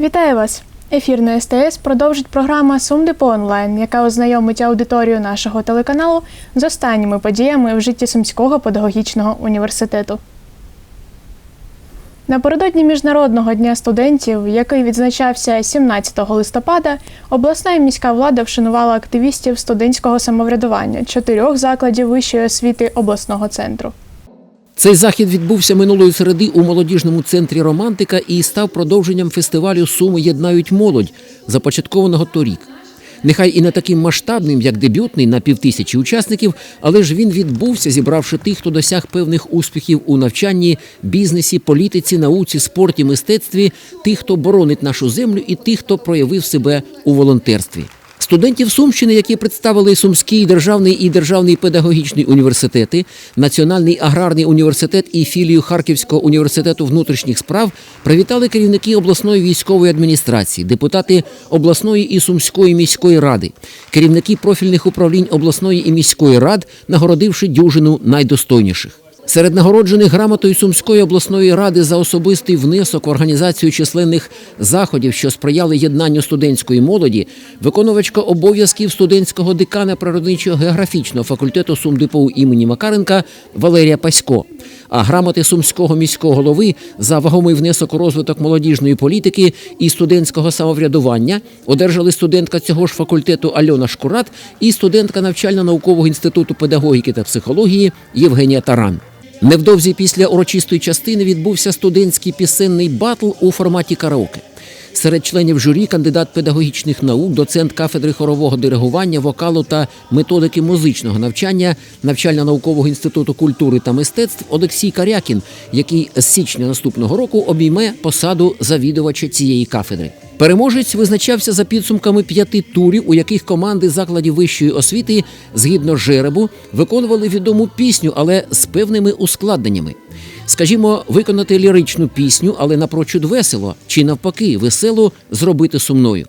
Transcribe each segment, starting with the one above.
Вітаю вас! Ефір на СТС продовжить програма Сумдепо онлайн, яка ознайомить аудиторію нашого телеканалу з останніми подіями в житті Сумського педагогічного університету. Напередодні Міжнародного дня студентів, який відзначався 17 листопада, обласна і міська влада вшанувала активістів студентського самоврядування чотирьох закладів вищої освіти обласного центру. Цей захід відбувся минулої середи у молодіжному центрі Романтика і став продовженням фестивалю Суми єднають молодь, започаткованого торік. Нехай і не таким масштабним, як дебютний на півтисячі учасників, але ж він відбувся, зібравши тих, хто досяг певних успіхів у навчанні, бізнесі, політиці, науці, спорті, мистецтві, тих, хто боронить нашу землю, і тих, хто проявив себе у волонтерстві. Студентів Сумщини, які представили Сумський державний і державний педагогічний університети, Національний аграрний університет і філію Харківського університету внутрішніх справ, привітали керівники обласної військової адміністрації, депутати обласної і сумської міської ради, керівники профільних управлінь обласної і міської рад, нагородивши дюжину найдостойніших. Серед нагороджених грамотою Сумської обласної ради за особистий внесок в організацію численних заходів, що сприяли єднанню студентської молоді, виконувачка обов'язків студентського декана природничо-географічного факультету СумДПУ імені Макаренка Валерія Пасько. А грамоти сумського міського голови за вагомий внесок у розвиток молодіжної політики і студентського самоврядування одержали студентка цього ж факультету Альона Шкурат і студентка навчально-наукового інституту педагогіки та психології Євгенія Таран. Невдовзі після урочистої частини відбувся студентський пісенний батл у форматі караоке. Серед членів журі кандидат педагогічних наук, доцент кафедри хорового диригування, вокалу та методики музичного навчання навчально-наукового інституту культури та мистецтв Олексій Карякін, який з січня наступного року обійме посаду завідувача цієї кафедри. Переможець визначався за підсумками п'яти турів, у яких команди закладів вищої освіти згідно жеребу виконували відому пісню, але з певними ускладненнями. Скажімо, виконати ліричну пісню, але напрочуд весело, чи навпаки, весело зробити сумною.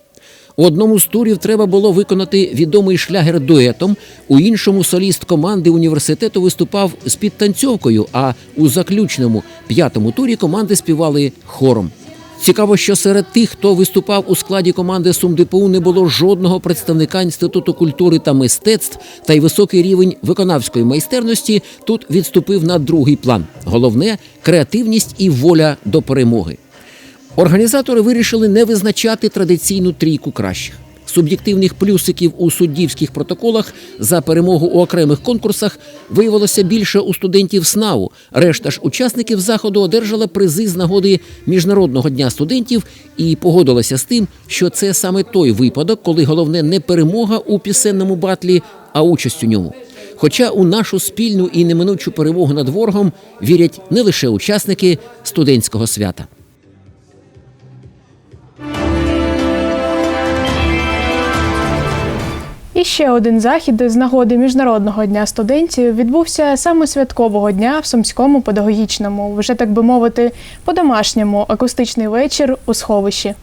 У одному з турів треба було виконати відомий шлягер дуетом, у іншому соліст команди університету виступав з підтанцьовкою, а у заключному п'ятому турі команди співали хором. Цікаво, що серед тих, хто виступав у складі команди СумДПУ, не було жодного представника Інституту культури та мистецтв, та й високий рівень виконавської майстерності тут відступив на другий план. Головне креативність і воля до перемоги. Організатори вирішили не визначати традиційну трійку кращих. Суб'єктивних плюсиків у суддівських протоколах за перемогу у окремих конкурсах виявилося більше у студентів СНАУ. Решта ж учасників заходу одержала призи з нагоди Міжнародного дня студентів і погодилася з тим, що це саме той випадок, коли головне не перемога у пісенному батлі, а участь у ньому. Хоча у нашу спільну і неминучу перемогу над ворогом вірять не лише учасники студентського свята. І ще один захід з нагоди Міжнародного дня студентів відбувся саме святкового дня в Сумському педагогічному, вже так би мовити, по-домашньому акустичний вечір у сховищі.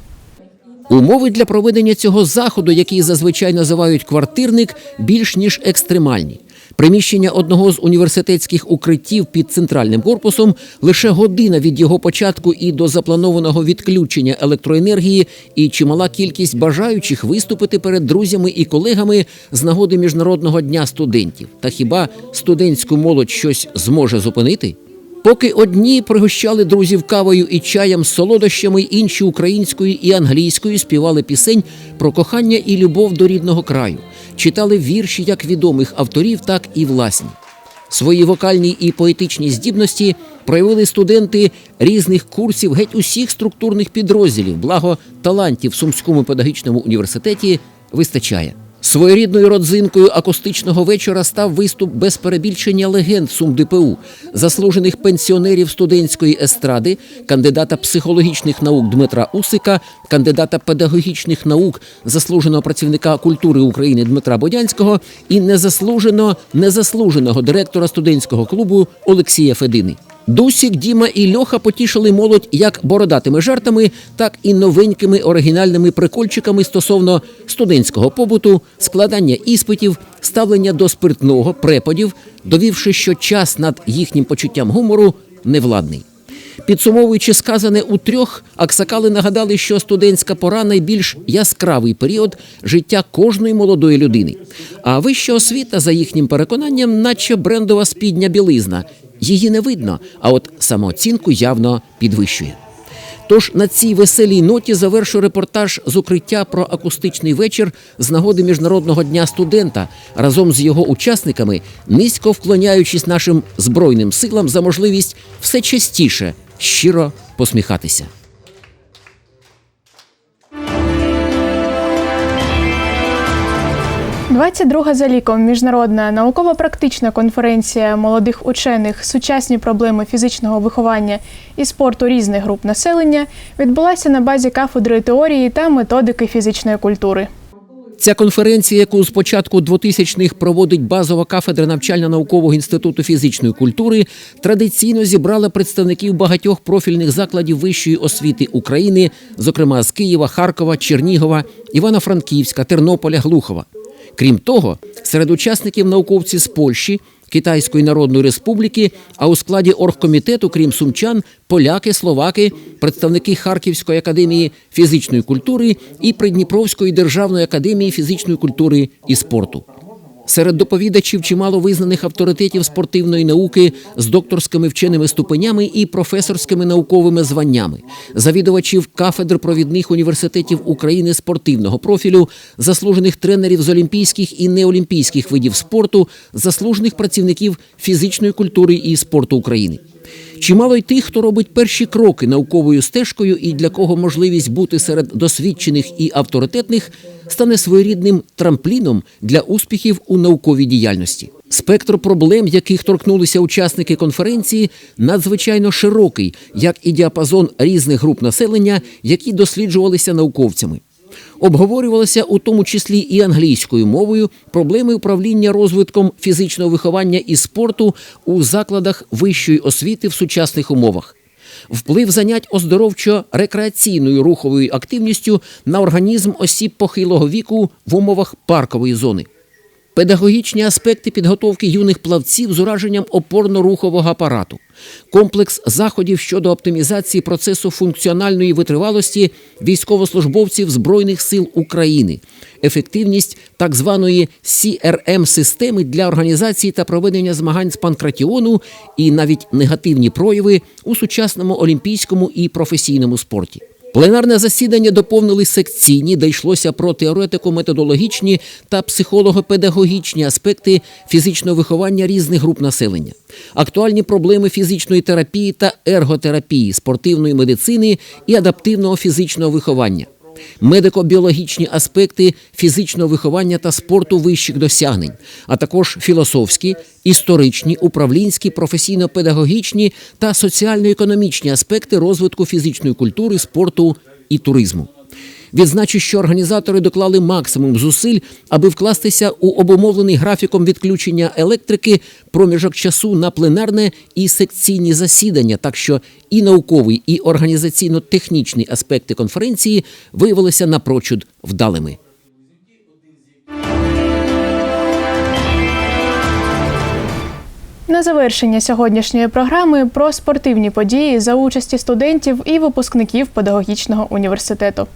Умови для проведення цього заходу, який зазвичай називають квартирник, більш ніж екстремальні. Приміщення одного з університетських укриттів під центральним корпусом лише година від його початку і до запланованого відключення електроенергії, і чимала кількість бажаючих виступити перед друзями і колегами з нагоди міжнародного дня студентів. Та хіба студентську молодь щось зможе зупинити? Поки одні пригощали друзів кавою і чаєм солодощами, інші українською і англійською співали пісень про кохання і любов до рідного краю, читали вірші як відомих авторів, так і власні. Свої вокальні і поетичні здібності проявили студенти різних курсів геть усіх структурних підрозділів, благо талантів в Сумському педагогічному університеті вистачає. Своєрідною родзинкою акустичного вечора став виступ без перебільшення легенд СумДПУ, заслужених пенсіонерів студентської естради, кандидата психологічних наук Дмитра Усика, кандидата педагогічних наук, заслуженого працівника культури України Дмитра Бодянського і незаслужено незаслуженого директора студентського клубу Олексія Федини. Дусік, Діма і Льоха потішили молодь як бородатими жартами, так і новенькими оригінальними прикольчиками стосовно студентського побуту, складання іспитів, ставлення до спиртного, преподів, довівши, що час над їхнім почуттям гумору невладний. Підсумовуючи сказане у трьох, аксакали нагадали, що студентська пора найбільш яскравий період життя кожної молодої людини. А вища освіта, за їхнім переконанням, наче брендова спідня білизна. Її не видно, а от самооцінку явно підвищує. Тож на цій веселій ноті завершу репортаж з укриття про акустичний вечір з нагоди Міжнародного дня студента разом з його учасниками, низько вклоняючись нашим збройним силам за можливість все частіше щиро посміхатися. – 22 за ліком міжнародна науково-практична конференція молодих учених сучасні проблеми фізичного виховання і спорту різних груп населення відбулася на базі кафедри теорії та методики фізичної культури. Ця конференція, яку з початку 2000-х проводить базова кафедра навчально-наукового інституту фізичної культури, традиційно зібрала представників багатьох профільних закладів вищої освіти України, зокрема з Києва, Харкова, Чернігова, Івано-Франківська, Тернополя, Глухова. Крім того, серед учасників науковці з Польщі, Китайської Народної Республіки, а у складі оргкомітету, крім сумчан, поляки, словаки, представники Харківської академії фізичної культури і Придніпровської державної академії фізичної культури і спорту. Серед доповідачів чимало визнаних авторитетів спортивної науки з докторськими вченими ступенями і професорськими науковими званнями, завідувачів кафедр провідних університетів України спортивного профілю, заслужених тренерів з олімпійських і неолімпійських видів спорту, заслужених працівників фізичної культури і спорту України. Чимало й тих, хто робить перші кроки науковою стежкою і для кого можливість бути серед досвідчених і авторитетних стане своєрідним трампліном для успіхів у науковій діяльності. Спектр проблем, яких торкнулися учасники конференції, надзвичайно широкий, як і діапазон різних груп населення, які досліджувалися науковцями. Обговорювалися у тому числі і англійською мовою проблеми управління розвитком фізичного виховання і спорту у закладах вищої освіти в сучасних умовах. Вплив занять оздоровчо-рекреаційною руховою активністю на організм осіб похилого віку в умовах паркової зони. Педагогічні аспекти підготовки юних плавців з ураженням опорно-рухового апарату, комплекс заходів щодо оптимізації процесу функціональної витривалості військовослужбовців Збройних сил України, ефективність так званої crm системи для організації та проведення змагань з панкратіону і навіть негативні прояви у сучасному олімпійському і професійному спорті. Пленарне засідання доповнили секційні, де йшлося про теоретико-методологічні та психолого-педагогічні аспекти фізичного виховання різних груп населення, актуальні проблеми фізичної терапії та ерготерапії, спортивної медицини і адаптивного фізичного виховання, медико-біологічні аспекти фізичного виховання та спорту вищих досягнень, а також філософські, історичні, управлінські, професійно-педагогічні та соціально-економічні аспекти розвитку фізичної культури, спорту і туризму. Відзначу, що організатори доклали максимум зусиль, аби вкластися у обумовлений графіком відключення електрики проміжок часу на пленарне і секційні засідання, так що і науковий, і організаційно-технічні аспекти конференції виявилися напрочуд вдалими. На завершення сьогоднішньої програми про спортивні події за участі студентів і випускників педагогічного університету.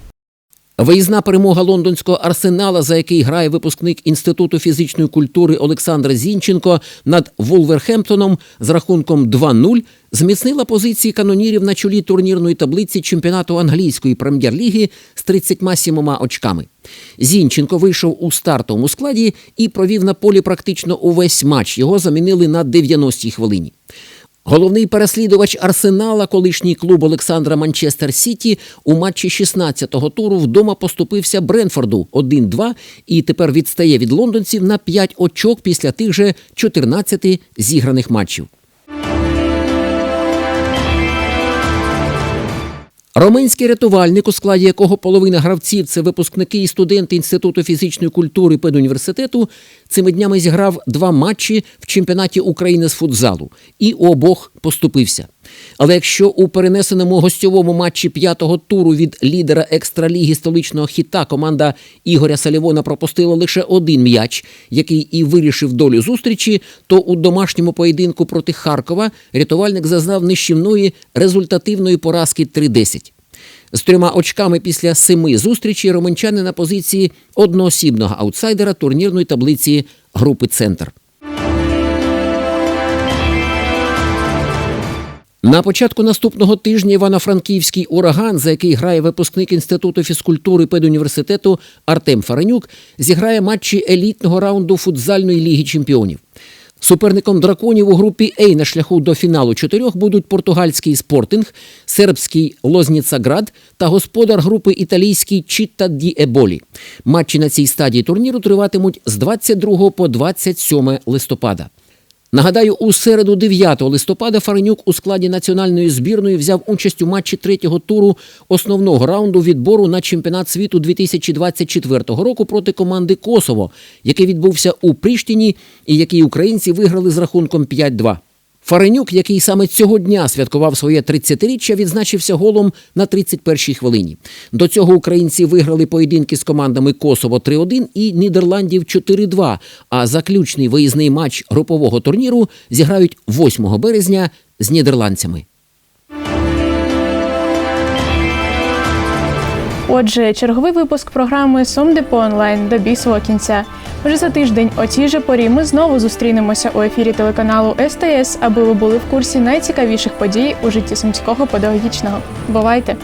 Виїзна перемога лондонського арсенала, за який грає випускник інституту фізичної культури Олександр Зінченко над Вулверхемптоном з рахунком 2-0, зміцнила позиції канонірів на чолі турнірної таблиці чемпіонату англійської прем'єр-ліги з 37 очками. Зінченко вийшов у стартовому складі і провів на полі практично увесь матч. Його замінили на 90-й хвилині. Головний переслідувач Арсенала, колишній клуб Олександра Манчестер Сіті, у матчі 16-го туру вдома поступився Бренфорду 1-2 і тепер відстає від лондонців на 5 очок після тих же 14 зіграних матчів. Роменський рятувальник, у складі якого половина гравців це випускники і студенти Інституту фізичної культури педуніверситету, цими днями зіграв два матчі в чемпіонаті України з футзалу і у обох поступився. Але якщо у перенесеному гостьовому матчі п'ятого туру від лідера екстраліги столичного хіта команда Ігоря Салівона пропустила лише один м'яч, який і вирішив долю зустрічі, то у домашньому поєдинку проти Харкова рятувальник зазнав нищівної результативної поразки 3-10. З трьома очками після семи зустрічей романчани на позиції одноосібного аутсайдера турнірної таблиці групи Центр. На початку наступного тижня Івано-Франківський ураган, за який грає випускник інституту фізкультури педуніверситету Артем Фаренюк, зіграє матчі елітного раунду футзальної ліги чемпіонів. Суперником драконів у групі А на шляху до фіналу чотирьох будуть португальський спортинг, сербський Лозніцаград та господар групи італійський Чітта Ді Еболі. Матчі на цій стадії турніру триватимуть з 22 по 27 листопада. Нагадаю, у середу 9 листопада Фаренюк у складі національної збірної взяв участь у матчі третього туру основного раунду відбору на чемпіонат світу 2024 року проти команди Косово, який відбувся у Пріштіні і який українці виграли з рахунком 5-2. Фаренюк, який саме цього дня святкував своє 30-річчя, відзначився голом на 31-й хвилині. До цього українці виграли поєдинки з командами Косово 3-1 і Нідерландів 4-2, а заключний виїзний матч групового турніру зіграють 8 березня з нідерландцями. Отже, черговий випуск програми Сумдепо онлайн добіг свого кінця. Вже за тиждень о цій же порі ми знову зустрінемося у ефірі телеканалу СТС, аби ви були в курсі найцікавіших подій у житті сумського педагогічного. Бувайте!